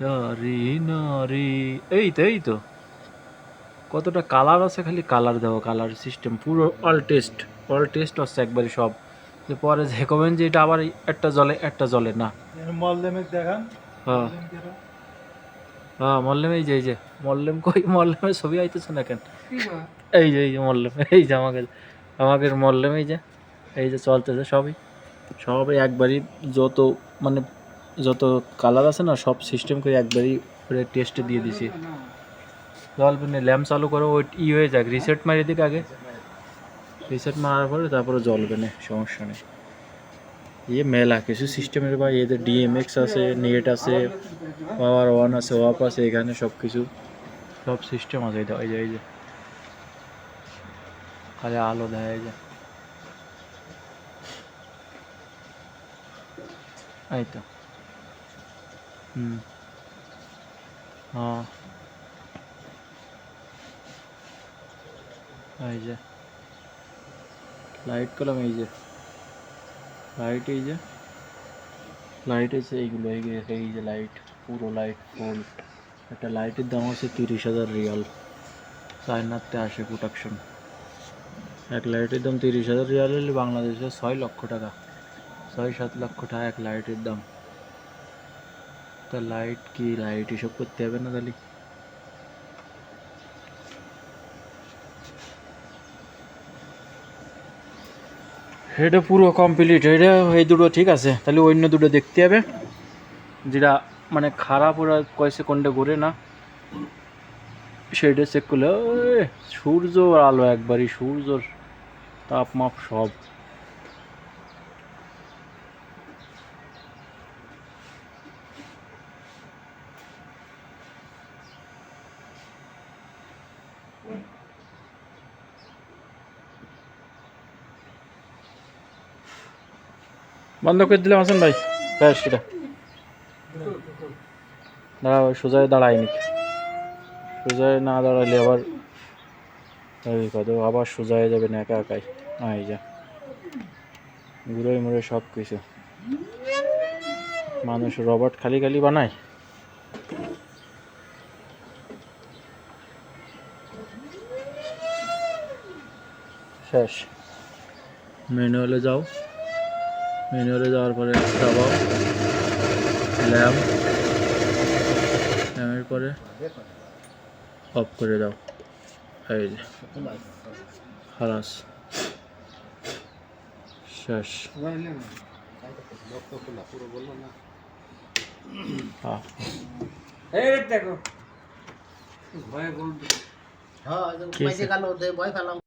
তারি নারি। এই তো এই তো। কতটা কালার আছে খালি কালার দেওয়া কালার সিস্টেম পুরো অল টেস্ট অল টেস্ট হচ্ছে একবারে সব। যে পরে যে কবেন যে এটা আবার একটা জলে একটা জলে না। মলদেমিক দেখান। হ্যাঁ। হ্যাঁ মল্লেম এই যে এই যে মল্লেম কই মল্লেমের ছবি আইতেছে না কেন? এই যে এই যে মল্লেম এই যে আমাকে আমাকে মল্লেম এই যে এই যে চলতেছে সবই। সবই একবারই যত মানে যত কালার আছে না, সব সিস্টেম করে একবারই করে টেস্টে দিয়ে দিছি। জল পেনে ল্যাম্প চালু করো, ওই ই হয়ে যাক রিসেট মারি দিক আগে। রিসেট মারার পরে তারপরে জ্বলবে না, সমস্যা নেই। ইয়ে মেলা, কিছু সিস্টেমের বা এদের ডিএমএক্স আছে নেট আছে পাওয়ার ওয়ান আছে ওয়াপ আছে, এখানে সব কিছু। সব সিস্টেম আছে যে, এই যে এই যে। খালি আলো দেয় যে। এই তো। হুম হ্যাঁ এই যে। লাইট কলম এই যে। লাইট এই যে। লাইট আছে এইগুলো, এই যে লাইট পুরো লাইট ফুল একটা লাইটের দাম আছে তিরিশ হাজার রিয়াল। চায়নাতে আসে প্রোডাকশন এক লাইটের দাম তিরিশ হাজার রিয়াল হলে বাংলাদেশে ছয় লক্ষ টাকা। ছয় সাত লক্ষ টাকা এক লাইটের দাম। তা লাইট কি লাইট এসব করতে হবে না তাহলে? এটা পুরো কমপ্লিট এটা এই দুটো ঠিক আছে, তাহলে অন্য দুটো দেখতে হবে। যেটা মানে খারাপ ওরা কয়েছে কোনটা ঘুরে না, সেটা চেক করলে সূর্য আলো একবারই, সূর্যর তাপমাপ সব। বন্ধ করে দিলাম হাসান ভাই। ব্যাস সেটা দাঁড়া ওই সোজায় দাঁড়ায়নি সোজায় না দাঁড়ালে আবার ওই কত আবার সোজা হয়ে যাবে না একা একাই। আ, এই যা। ঘুরে মুড়ে সব কিছু। মানুষ রবট খালি খালি বানায়। শেষ। ম্যানুয়ালে যাও। ম্যানুয়ালে যাওয়ার পরে দাবাও ল্যাম্প ল্যাম্পের পরে অফ করে দাও। এই যে খালাস। শেষ। হ্যাঁ দেখো। ভয় বলতে হ্যাঁ? ভয় পেলাম।